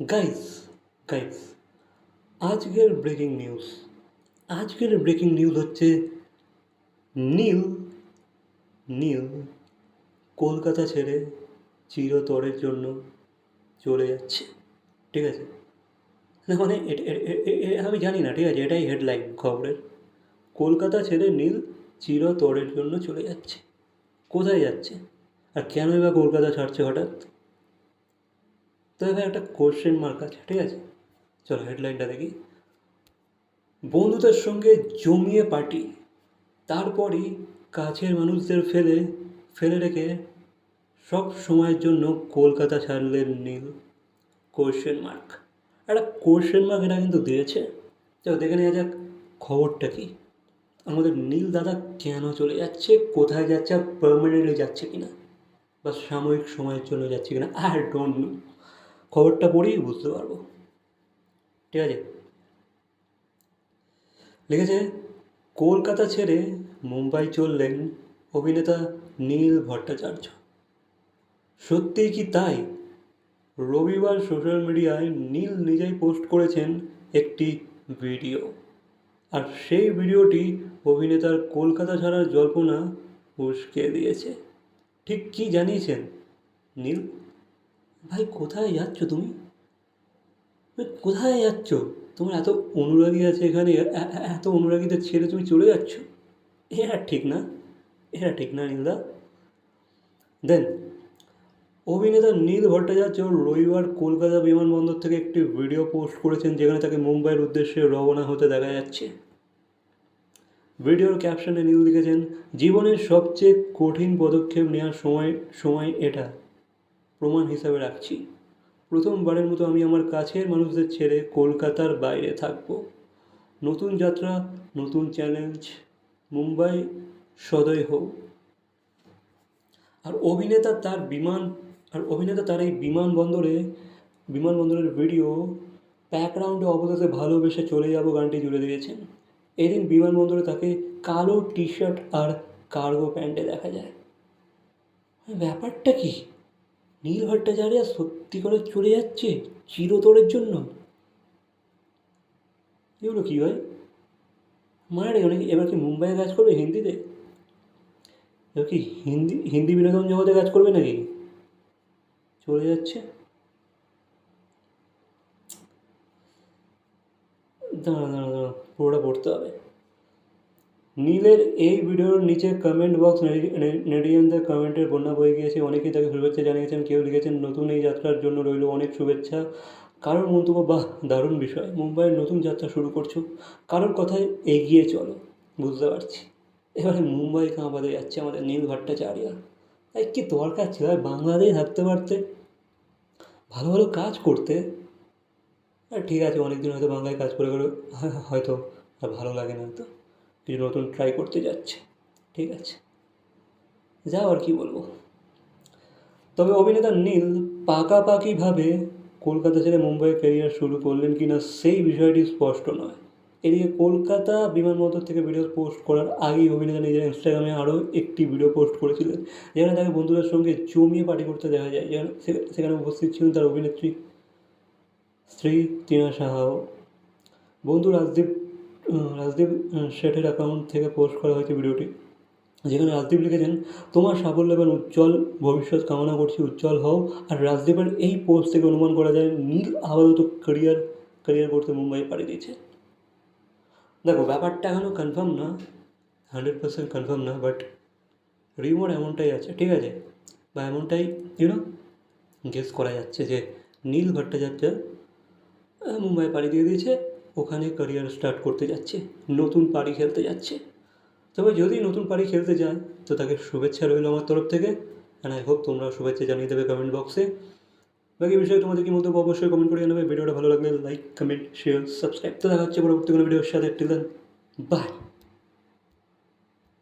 Guys guys আজকের breaking news আজকের breaking news হচ্ছে নীল নীল কলকাতা ছেড়ে চিরতরের জন্য চলে যাচ্ছে। ঠিক আছে? না মানে আমি জানি না, ঠিক আছে? এটাই হেডলাইন খবরের। কলকাতা ছেড়ে নীল চিরতরের জন্য চলে যাচ্ছে। কোথায় যাচ্ছে? আর কেনই বা কলকাতা ছাড়ছে হঠাৎ? তো এবার একটা কোশ্চেন মার্ক আছে, ঠিক আছে? চলো হেডলাইনটা দেখি। বন্ধুদের সঙ্গে জমিয়ে পার্টি, তারপরই কাছের মানুষদের ফেলে ফেলে রেখে সব সময়ের জন্য কলকাতা ছাড়লেন নীল। কোশ্চেন মার্ক একটা কোশ্চেন মার্ক এটা কিন্তু দিয়েছে। চলো দেখে নেওয়া যাক খবরটা কি। আমাদের নীল দাদা কেন চলে যাচ্ছে, কোথায় যাচ্ছে, আর পারমানেন্টলি যাচ্ছে কিনা, বা সাময়িক সময়ের জন্য যাচ্ছে কিনা আর ডোন্ট নো খবরটা পড়েই বুঝতে পারব। ঠিক আছে? লিখেছে, কলকাতা ছেড়ে মুম্বাই চললেন অভিনেতা নীল ভট্টাচার্য। সত্যিই কি তাই? রবিবার সোশ্যাল মিডিয়ায় নীল নিজেই পোস্ট করেছেন একটি ভিডিও। আর সেই ভিডিওটি অভিনেতার কলকাতা ছাড়ার জল্পনা উস্কে দিয়েছে। ঠিক কি জানিয়েছেন নীল? ভাই, কোথায় যাচ্ছ তুমি? কোথায় যাচ্ছ? তোমার এত অনুরাগী আছে এখানে এত অনুরাগীদের ছেড়ে তুমি চলে যাচ্ছ? এটা ঠিক না এটা ঠিক না নীলদা দেন, অভিনেতা নীল ভট্টাচার্য রবিবার কলকাতা বিমানবন্দর থেকে একটি ভিডিও পোস্ট করেছেন, যেখানে তাকে মুম্বাইয়ের উদ্দেশ্যে রওনা হতে দেখা যাচ্ছে। ভিডিওর ক্যাপশনে নীল লিখেছেন, জীবনের সবচেয়ে কঠিন পদক্ষেপ নেওয়ার সময় সময় এটা। প্রমাণ হিসাবে রাখছি। প্রথমবারের মতো আমি আমার কাছের মানুষদের ছেড়ে কলকাতার বাইরে থাকব। নতুন যাত্রা, নতুন চ্যালেঞ্জ মুম্বাই সদয় হোক। আর অভিনেতা তার বিমান, আর অভিনেতা তার এই বিমানবন্দরে, বিমানবন্দরের ভিডিও ব্যাকগ্রাউন্ডে অবদাতে ভালোবেসে চলে যাব গানটি জুড়ে দিয়েছেন। এদিন বিমানবন্দরে তাকে কালো টি শার্ট আর কার্গো প্যান্টে দেখা যায়। ব্যাপারটা কি? নীল ভট্টাচার্য সত্যি করে চলে যাচ্ছে চিরতরের জন্য। এগুলো কি হয় মানে রে অনেক এবার কি মুম্বাইয়ে কাজ করবে হিন্দিতে? এবার কি হিন্দি হিন্দি বিনোদন জগতে কাজ করবে নাকি? চলে যাচ্ছে। দাঁড়া দাঁড়া দাঁড়া পুরোটা পড়তে হবে। নীলের এই ভিডিওর নিচে কমেন্ট বক্স নেটিজেনদের কমেন্টের বন্যা বয়ে গিয়েছে। অনেকেই তাকে শুভেচ্ছা জানিয়েছেন, কেউ লিখেছেন, নতুন এই যাত্রার জন্য রইল অনেক শুভেচ্ছা। কারোর মন্তব্য, বাহ, দারুণ বিষয়। মুম্বাইয়ের নতুন যাত্রা শুরু করছ। কারোর কথায় এগিয়ে চলো। বুঝতে পারছি। এবারে মুম্বাই কাঁপাতে যাচ্ছে আমাদের নীল ভট্টাচার্য। তাই কি দরকার ছিল? আর বাংলাদেশে থাকতে পারতে? ভালো ভালো কাজ করতে? ঠিক আছে, অনেকদিন হয়তো বাংলায় কাজ করে করে হয়- হয়তো আর ভালো লাগে না তো কিছু নতুন ট্রাই করতে যাচ্ছে, ঠিক আছে? যাও আর কি বলব? তবে অভিনেতা নীল পাকাপাকিভাবে কলকাতা ছেড়ে মুম্বাই ক্যারিয়ার শুরু করলেন কি না সেই বিষয়টি স্পষ্ট নয়। এদিকে কলকাতা বিমানবন্দর থেকে ভিডিও পোস্ট করার আগেই অভিনেতা নিজের ইনস্টাগ্রামে আরও একটি ভিডিও পোস্ট করেছিলেন, যেখানে তাকে বন্ধুদের সঙ্গে জমিয়ে পার্টি করতে দেখা যায়। যেখানে সেখানে উপস্থিত ছিলেন তার অভিনেত্রী স্ত্রী টিনা সাহাও। বন্ধু রাজদীপ রাজদীপ শেঠের অ্যাকাউন্ট থেকে পোস্ট করা হয়েছে ভিডিওটি যেখানে রাজদীপ লিখেছেন, তোমার সাফল্য এবং উজ্জ্বল ভবিষ্যৎ কামনা করছি, উজ্জ্বল হও। আর রাজদীপের এই পোস্ট থেকে অনুমান করা যায়, নীল আপাতত ক্যারিয়ার ক্যারিয়ার করতে মুম্বাই পাড়ি দিয়েছে। দেখো, ব্যাপারটা এখনও কনফার্ম না হান্ড্রেড পার্সেন্ট কনফার্ম না বাট রিমোট এমনটাই আছে, ঠিক আছে? বা এমনটাই ইউনো গেস করা যাচ্ছে যে নীল ভট্টাচার্য মুম্বাই পাড়ি দিয়ে দিয়েছে। ওখানে ক্যারিয়ার স্টার্ট করতে যাচ্ছে, নতুন পাড়ি খেলতে যাচ্ছে। তবে যদি নতুন পাড়ি খেলতে যায়, তো তাকে শুভেচ্ছা রইল আমার তরফ থেকে। অ্যান্ড আই হোপ তোমরা শুভেচ্ছা জানিয়ে দেবে কমেন্ট বক্সে বাকি বিষয়ে তোমাদের কি মতো অবশ্যই কমেন্ট করে জানাবে। ভিডিওটা ভালো লাগলে লাইক কমেন্ট শেয়ার সাবস্ক্রাইব তো দেখা হচ্ছে পরবর্তী কোনো ভিডিওর সাথে। Till then by